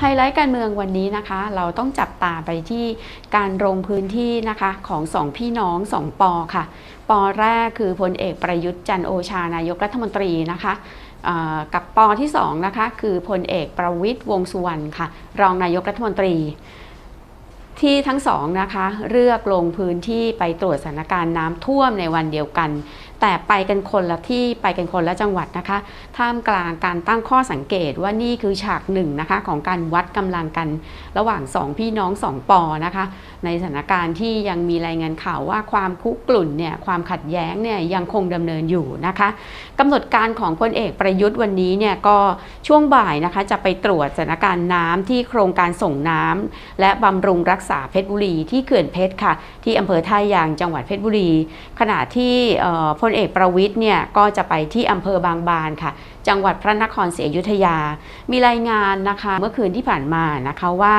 ไฮไลท์การเมืองวันนี้นะคะ เราต้องจับตาไปที่การลงพื้นที่นะคะของสองพี่น้องสองปอค่ะ ปอแรกคือพลเอกประยุทธ์จันโอชานายกรัฐมนตรีนะคะกับปอที่สองนะคะคือพลเอกประวิทย์วงสุวรรณค่ะ รองนายกรัฐมนตรี ที่ทั้งสองนะคะเลือกลงพื้นที่ไปตรวจสถานการณ์น้ำท่วมในวันเดียวกัน แต่ไปกันคนละที่ไปกันคนละจังหวัดนะคะ ท่ามกลางการตั้งข้อสังเกตว่านี่คือฉากหนึ่งนะคะของการวัดกำลังกันระหว่างสองพี่น้องสองปอนะคะ ในสถานการณ์ที่ยังมีรายงานข่าวว่าความคุกรุ่นเนี่ยความขัดแย้งเนี่ยยังคงดำเนินอยู่นะคะกำหนดการของพลเอกประยุทธ์วันนี้เนี่ยก็ช่วงบ่ายนะคะจะไปตรวจสถานการณ์น้ำที่โครงการส่งน้ำและบำรุงรักษาเพชรบุรีที่เขื่อนเพชรค่ะ ที่อำเภอท่ายางจังหวัดเพชรบุรี ขณะที่พลเอกประวิทย์เนี่ยก็จะไปที่อำเภอบางบานค่ะ จังหวัดพระนครศรีอยุธยา มีรายงานนะคะเมื่อคืนที่ผ่านมานะคะว่า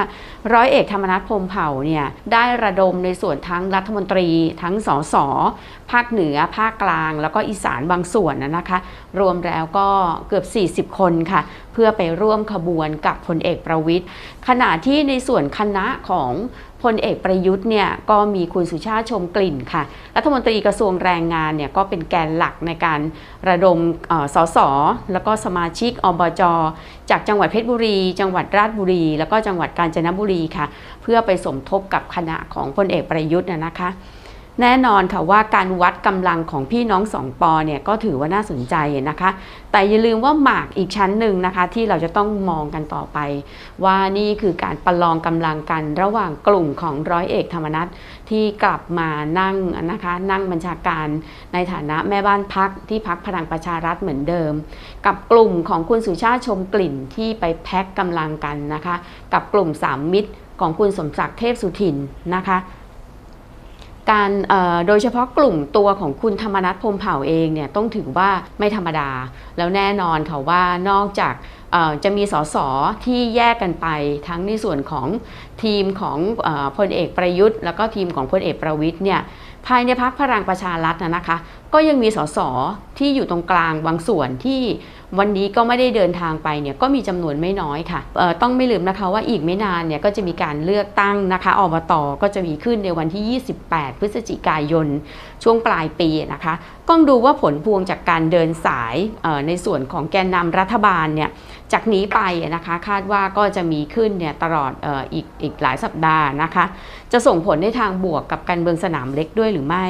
ร้อยเอกธรรมนัฐพรมเผ่าเนี่ยได้ระดมในส่วนทั้งรัฐมนตรีทั้งสสภาคเหนือภาคกลาง แล้วก็อีสานบางส่วนนะคะ รวมแล้วก็เกือบ 40 คนค่ะ พื่อไปร่วมขบวนกับพลเอกประวิทย์ขณะที่ในส่วนคณะของพลเอกประยุทธ์เนี่ยก็มีคุณสุชาติชมกลิ่นค่ะ รัฐมนตรีกระทรวงแรงงานเนี่ยก็เป็นแกนหลักในการระดมเอ่อสสแล้วก็สมาชิกอบจจากจังหวัดเพชรบุรี จังหวัดราชบุรี แล้วก็จังหวัดกาญจนบุรีค่ะ เพื่อไปสมทบกับคณะของพลเอกประยุทธ์นะคะ แน่นอนค่ะว่าการวัดกำลังของพี่น้องสองปอเนี่ยก็ถือว่าน่าสนใจนะคะ แต่อย่าลืมว่าหมากอีกชั้นหนึ่งนะคะ ที่เราจะต้องมองกันต่อไป ว่านี่คือการประลองกำลังกันระหว่างกลุ่มของร้อยเอกธรรมนัฐที่กลับมานั่งนะคะ นั่งบัญชาการในฐานะแม่บ้านพักที่พักพลังประชารัฐเหมือนเดิม กับกลุ่มของคุณสุชาติชมกลิ่นที่ไปแพ็กกำลังกันนะคะ กับกลุ่มสามมิตรของคุณสมศักดิ์เทพสุทินนะคะ การโดยเฉพาะกลุ่มตัวของคุณธรรมนัฐพมเผ่าเองเนี่ยต้องถือว่าไม่ธรรมดา แล้วแน่นอนค่ะว่านอกจากจะมีสสที่แยกกันไปทั้งในส่วนของทีมของอพลเอกประยุทธ์ แล้วก็ทีมของพลเอกประวิทย์เนี่ยภายในพักพลังประชารัฐนะนะคะ ก็ยังมีสสที่อยู่ตรงกลางบางส่วนที่วันนี้ก็ไม่ได้เดินทางไปเนี่ยก็มีจำนวนไม่น้อยค่ะต้องไม่ลืมนะคะว่าอีกไม่นานเนี่ยก็จะมีการเลือกตั้งนะคะอบตก็จะมีขึ้นในวันที่ 28 พฤศจิกายน ช่วงปลายปีนะคะต้องดูว่าผลพวงจากการเดินสายในส่วนของแกนนำรัฐบาลเนี่ย จากนี้ไปนะคะคาดว่าก็จะมีขึ้นเนี่ยตลอดอออีกอีกหลายสัปดาห์นะคะ จะส่งผลในทางบวกกับการเมืองสนามเล็กด้วยหรือไม่